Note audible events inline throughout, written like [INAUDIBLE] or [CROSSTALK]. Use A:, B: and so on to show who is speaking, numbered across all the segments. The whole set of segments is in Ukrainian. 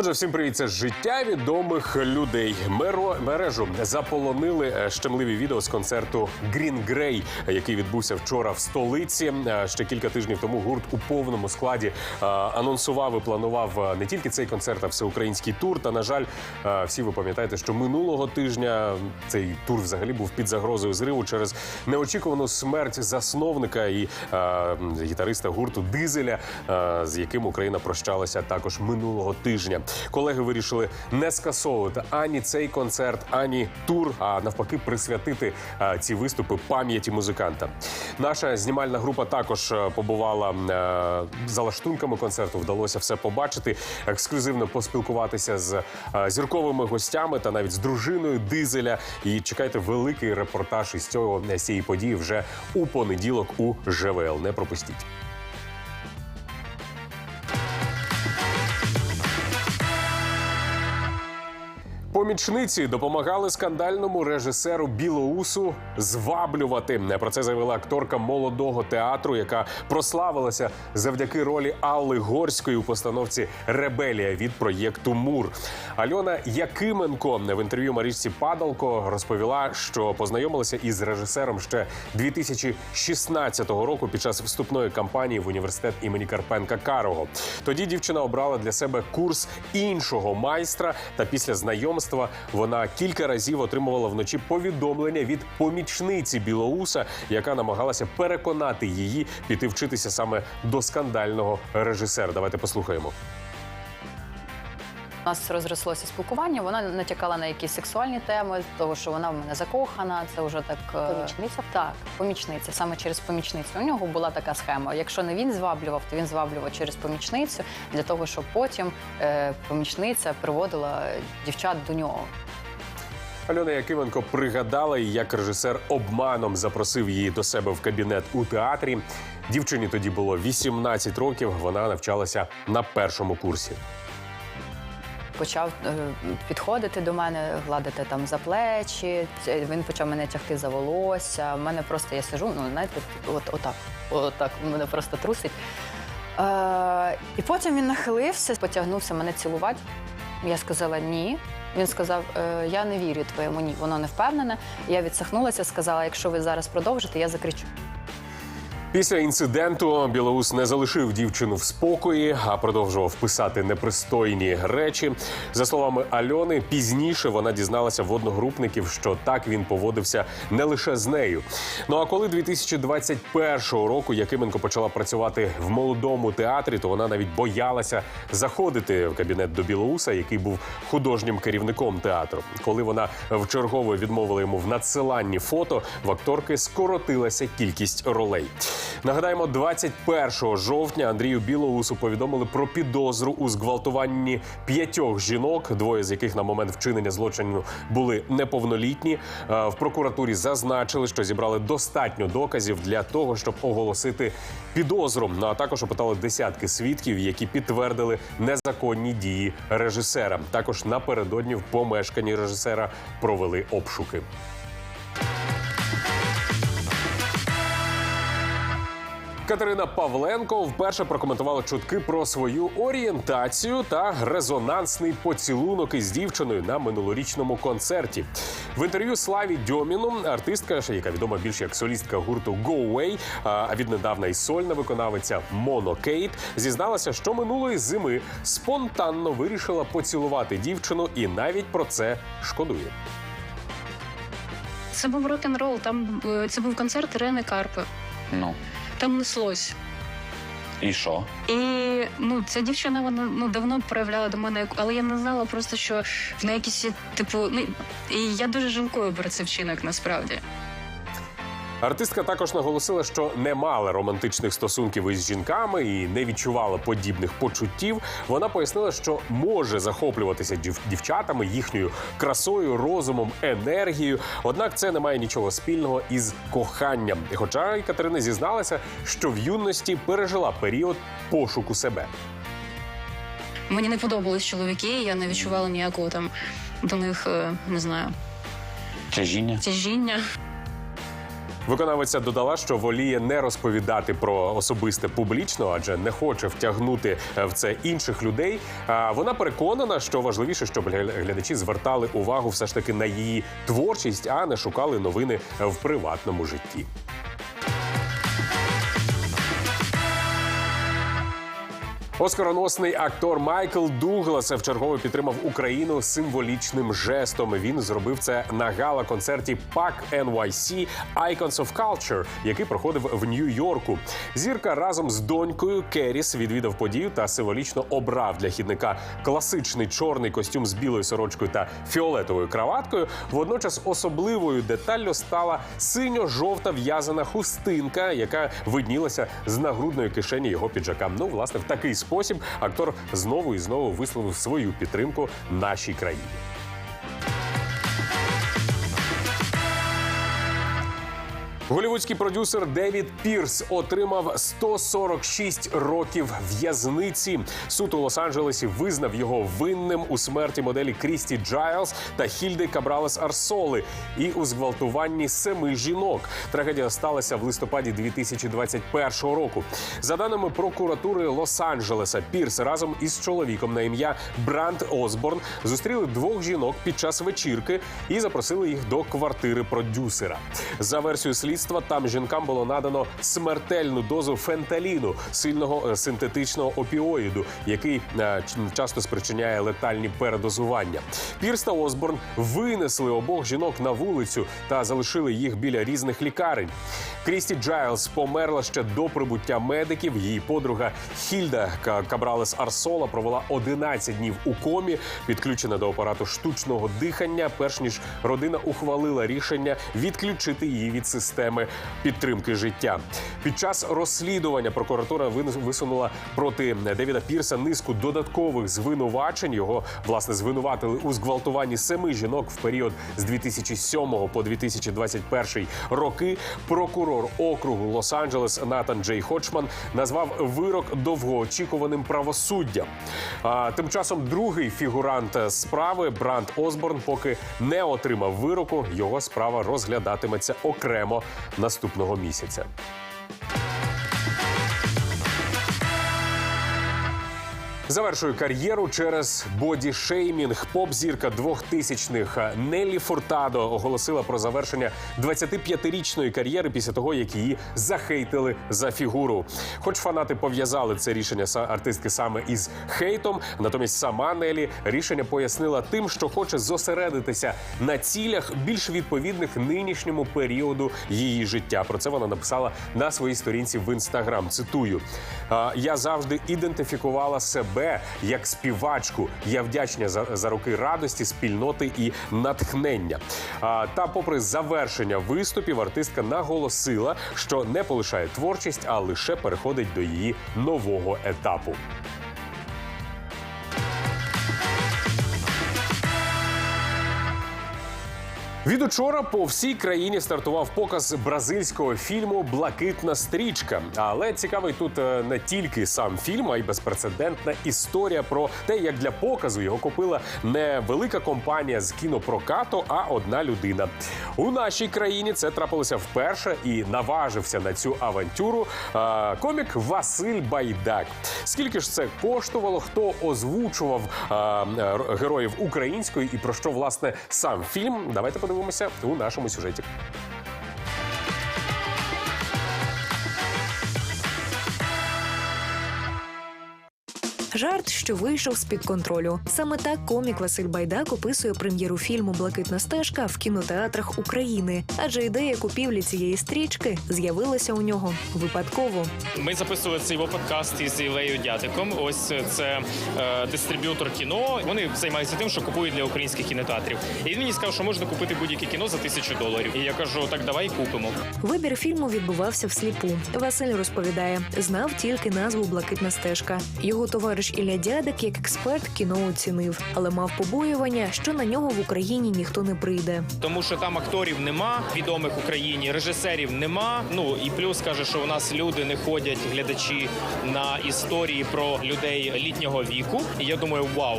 A: Отже, всім привіт, це життя відомих людей. Меро мережу заполонили е, щемливі відео з концерту Green Grey, який відбувся вчора в столиці. Е, Ще кілька тижнів тому гурт у повному складі е, анонсував і планував не тільки цей концерт, а всеукраїнський тур. Та на жаль, всі ви пам'ятаєте, що минулого тижня цей тур взагалі був під загрозою зриву через неочікувану смерть засновника і гітариста гурту Дизеля, з яким Україна прощалася також минулого тижня. Колеги вирішили не скасовувати ані цей концерт, ані тур, а навпаки, присвятити е, ці виступи пам'яті музиканта. Наша знімальна група також е, побувала е, за лаштунками концерту. Вдалося все побачити, ексклюзивно поспілкуватися з зірковими гостями та навіть з дружиною дизеля. І чекайте великий репортаж із цього з цієї події вже у понеділок у ЖВЛ. Не пропустіть. Помічниці допомагали скандальному режисеру Білоусу зваблювати. Про це заявила акторка молодого театру, яка прославилася завдяки ролі Алли Горської у постановці Ребелія від проєкту Мур. Альона Якименко в інтерв'ю Марічці Падалко розповіла, що познайомилася із режисером ще 2016 року під час вступної кампанії в університет імені Карпенка Карого. Тоді дівчина обрала для себе курс іншого майстра, та після знайомства вона кілька разів отримувала вночі повідомлення від помічниці Білоуса, яка намагалася переконати її піти вчитися саме до скандального режисера. Давайте послухаємо.
B: У нас розрослося спілкування. Вона натякала на якісь сексуальні теми, того що вона в мене закохана. Це вже так е,
C: Помічниця?
B: Так, помічниця, саме через помічницю. У нього була така схема. Якщо не він зваблював, то він зваблював через помічницю для того, щоб потім е, помічниця приводила дівчат до нього.
A: Альона Якименко пригадала, як режисер обманом запросив її до себе в кабінет у театрі. Дівчині тоді було 18 років. Вона навчалася на першому курсі.
B: Почав е, підходити до мене, гладити там за плечі. Він почав мене тягти за волосся. У мене просто я сижу, ну знаєте, от отак, отак мене просто трусить. Е, і потім він нахилився, потягнувся мене цілувати. Я сказала ні. Він сказав: е, Я не вірю твоєму ні, воно не впевнене. Я відсахнулася, сказала: якщо ви зараз продовжите, я закричу.
A: Після інциденту Білоус не залишив дівчину в спокої, а продовжував писати непристойні речі. За словами Альони, пізніше вона дізналася в одногрупників, що так він поводився не лише з нею. Ну а коли 2021 року Якименко почала працювати в молодому театрі, то вона навіть боялася заходити в кабінет до Білоуса, який був художнім керівником театру. Коли вона вчергово відмовила йому в надсиланні фото, в акторки скоротилася кількість ролей. Нагадаємо, 21 жовтня Андрію Білоусу повідомили про підозру у зґвалтуванні п'ятьох жінок, двоє з яких на момент вчинення злочину були неповнолітні. Е, В прокуратурі зазначили, що зібрали достатньо доказів для того, щоб оголосити підозру. Ну а також опитали десятки свідків, які підтвердили незаконні дії режисера. Також напередодні в помешканні режисера провели обшуки. Катерина Павленко вперше прокоментувала чутки про свою орієнтацію та резонансний поцілунок із дівчиною на минулорічному концерті. В інтерв'ю Славі Дьоміну артистка, яка відома більше як солістка гурту Go Away, а віднедавна й сольна виконавиця Моно Кейт, зізналася, що минулої зими спонтанно вирішила поцілувати дівчину і навіть про це шкодує.
C: Це був рок-н-рол, там е, це був концерт Ірени Карпи.
D: Ну
C: Там неслось.
D: і що?
C: І ну, ця дівчина вона ну давно проявляла до мене, але я не знала просто, що в неї якісь типу. Ну і я дуже жалкую про цей вчинок насправді.
A: Артистка також наголосила, що не мала романтичних стосунків із жінками і не відчувала подібних почуттів. Вона пояснила, що може захоплюватися дів- дівчатами, їхньою красою, розумом, енергією. Однак це не має нічого спільного із коханням. Хоча Катерина зізналася, що в юності пережила період пошуку себе.
C: Мені не подобались чоловіки, я не відчувала ніякого там до них, е, не знаю,
D: Тяжіння?
C: тяжіння.
A: Виконавиця додала, що воліє не розповідати про особисте публічно, адже не хоче втягнути е, в це інших людей. Вона переконана, що важливіше, щоб гля- глядачі звертали увагу все ж таки на її творчість, а не шукали новини в приватному житті. Оскароносний актор Майкл Дуглас вчергове підтримав Україну символічним жестом. Він зробив це на гала-концерті PAC NYC Icons of Culture, який проходив в Нью-Йорку. Зірка разом з донькою Керіс відвідав подію та символічно обрав для хідника класичний чорний костюм з білою сорочкою та фіолетовою краваткою. Водночас особливою деталлю стала синьо-жовта в'язана хустинка, яка виднілася з нагрудної кишені його піджака. Ну, власне, в такий спосіб актор знову і знову висловив свою підтримку нашій країні. Голівудський продюсер Девід Пірс отримав 146 років в'язниці. Суд у Лос-Анджелесі визнав його винним у смерті моделі Крісті Джайлз та Хільди Кабралес Арсоли і у зґвалтуванні семи жінок. Трагедія сталася в листопаді 2021 року. За даними прокуратури Лос-Анджелеса, Пірс разом із чоловіком на ім'я Бранд Осборн зустріли двох жінок під час вечірки і запросили їх до квартири продюсера. За версією слідства, там жінкам було надано смертельну дозу фенталіну, сильного е, синтетичного опіоїду, який е, часто спричиняє летальні передозування. Пірс та Осборн винесли обох жінок на вулицю та залишили їх біля різних лікарень. Крісті Джайлз померла ще до прибуття медиків. Її подруга Хільда Ка- Кабралес Арсола провела 11 днів у комі, підключена до апарату штучного дихання. Перш ніж родина ухвалила рішення відключити її від системи підтримки життя. Під час розслідування прокуратура висунула проти Девіда Пірса низку додаткових звинувачень. Його власне звинуватили у зґвалтуванні семи жінок в період з 2007 по 2021 роки. Прокурор округу Лос-Анджелес Натан Джей Хочман назвав вирок довгоочікуваним правосуддям. Тим часом другий фігурант справи Бранд Осборн поки не отримав вироку. Його справа розглядатиметься окремо наступного місяця. Завершує кар'єру через бодішеймінг. Поп-зірка 2000-х Неллі Фуртадо оголосила про завершення 25-річної кар'єри після того, як її захейтили за фігуру. Хоч фанати пов'язали це рішення артистки саме із хейтом, натомість сама Нелі рішення пояснила тим, що хоче зосередитися на цілях більш відповідних нинішньому періоду її життя. Про це вона написала на своїй сторінці в інстаграм. Цитую: я завжди ідентифікувала себе як співачку. Я вдячна за, за роки радості, спільноти і натхнення. А, та, попри завершення виступів, артистка наголосила, що не полишає творчість, а лише переходить до її нового етапу. Від учора по всій країні стартував показ бразильського фільму Блакитна стрічка. Але цікавий тут е, не тільки сам фільм, а й безпрецедентна історія про те, як для показу його купила не велика компанія з кінопрокату, а одна людина. У нашій країні це трапилося вперше і наважився на цю авантюру е, комік Василь Байдак. Скільки ж це коштувало? Хто озвучував е, героїв української і про що власне сам фільм? Давайте подивимося у нашому сюжеті.
E: Жарт, що вийшов з під контролю. Саме так комік Василь Байдак описує прем'єру фільму Блакитна стежка в кінотеатрах України. Адже ідея купівлі цієї стрічки з'явилася у нього випадково.
F: Ми записували цей подкаст із Ілею Дятиком. Ось це е, дистриб'ютор кіно. Вони займаються тим, що купують для українських кінотеатрів. І він мені сказав, що можна купити будь-яке кіно за тисячу доларів. І я кажу, так давай купимо.
E: Вибір фільму відбувався всліпу. Василь розповідає, знав тільки назву Блакитна стежка. Його товариш Тож Ілля Дядик як експерт кіно оцінив, але мав побоювання, що на нього в Україні ніхто не прийде.
F: Тому що там акторів нема, відомих в Україні, режисерів нема. Ну і плюс каже, що у нас люди не ходять, глядачі на історії про людей літнього віку. І я думаю, вау,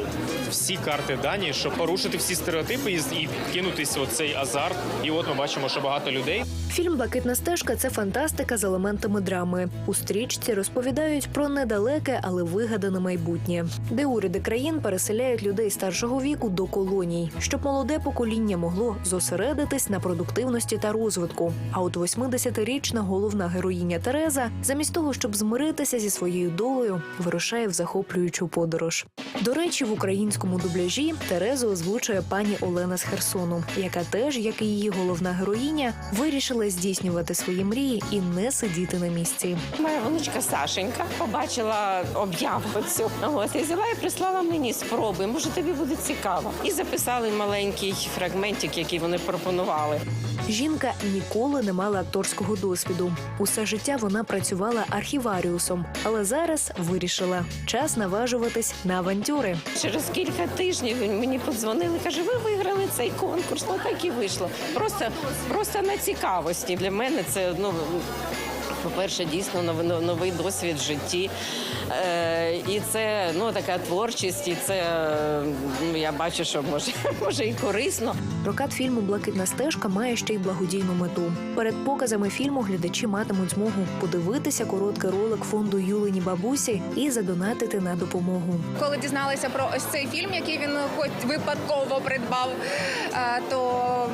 F: всі карти дані, щоб порушити всі стереотипи і, кинутись у цей азарт. І от ми бачимо, що багато людей
E: Фільм Блакитна стежка це фантастика з елементами драми. У стрічці розповідають про недалеке, але вигадане майбутнє, де уряди країн переселяють людей старшого віку до колоній, щоб молоде покоління могло зосередитись на продуктивності та розвитку. А от 80-річна головна героїня Тереза, замість того, щоб змиритися зі своєю долею, вирушає в захоплюючу подорож. До речі, в українському дубляжі Терезу озвучує пані Олена з Херсону, яка теж, як і її головна героїня, вирішила здійснювати свої мрії і не сидіти на місці.
G: Моя внучка Сашенька побачила об'яву цю. От і взяла і прислала мені спробуй. Може, тобі буде цікаво. І записали маленький фрагментик, який вони пропонували.
E: Жінка ніколи не мала акторського досвіду. Усе життя вона працювала архіваріусом, але зараз вирішила час наважуватись на авантюри.
G: Через кілька тижнів мені подзвонили. каже: ви виграли цей конкурс. Ну так і вийшло. Просто, просто на цікавості. Для мене це ну. По-перше, дійсно новий, досвід в житті. Е, і це ну, така творчість, і це ну, я бачу, що може, [LAUGHS] може і корисно.
E: Прокат фільму Блакитна стежка має ще й благодійну мету. Перед показами фільму глядачі матимуть змогу подивитися короткий ролик фонду Юлині бабусі і задонатити на допомогу.
H: Коли дізналися про ось цей фільм, який він хоч випадково придбав, е, то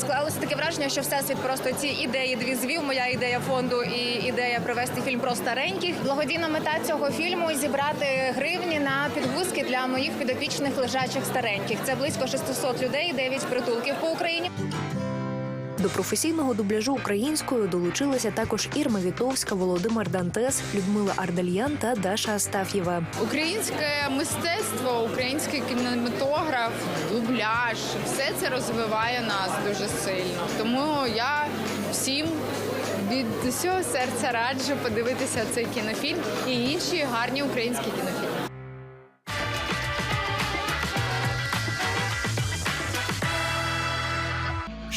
H: склалося таке враження, що всесвіт просто ці ідеї дві звів. Моя ідея фонду і ідея привести фільм про стареньких. Благодійна мета цього фільму зібрати гривні на підгузки для моїх підопічних лежачих стареньких. Це близько 600 людей, 9 притулків по Україні.
E: До професійного дубляжу українською долучилися також Ірма Вітовська, Володимир Дантес, Людмила Ардальян та Даша Астаф'єва.
I: Українське мистецтво, український кінематограф, дубляж все це розвиває нас дуже сильно. Тому я всім від усього серця раджу подивитися цей кінофільм і інші гарні українські кінофільми.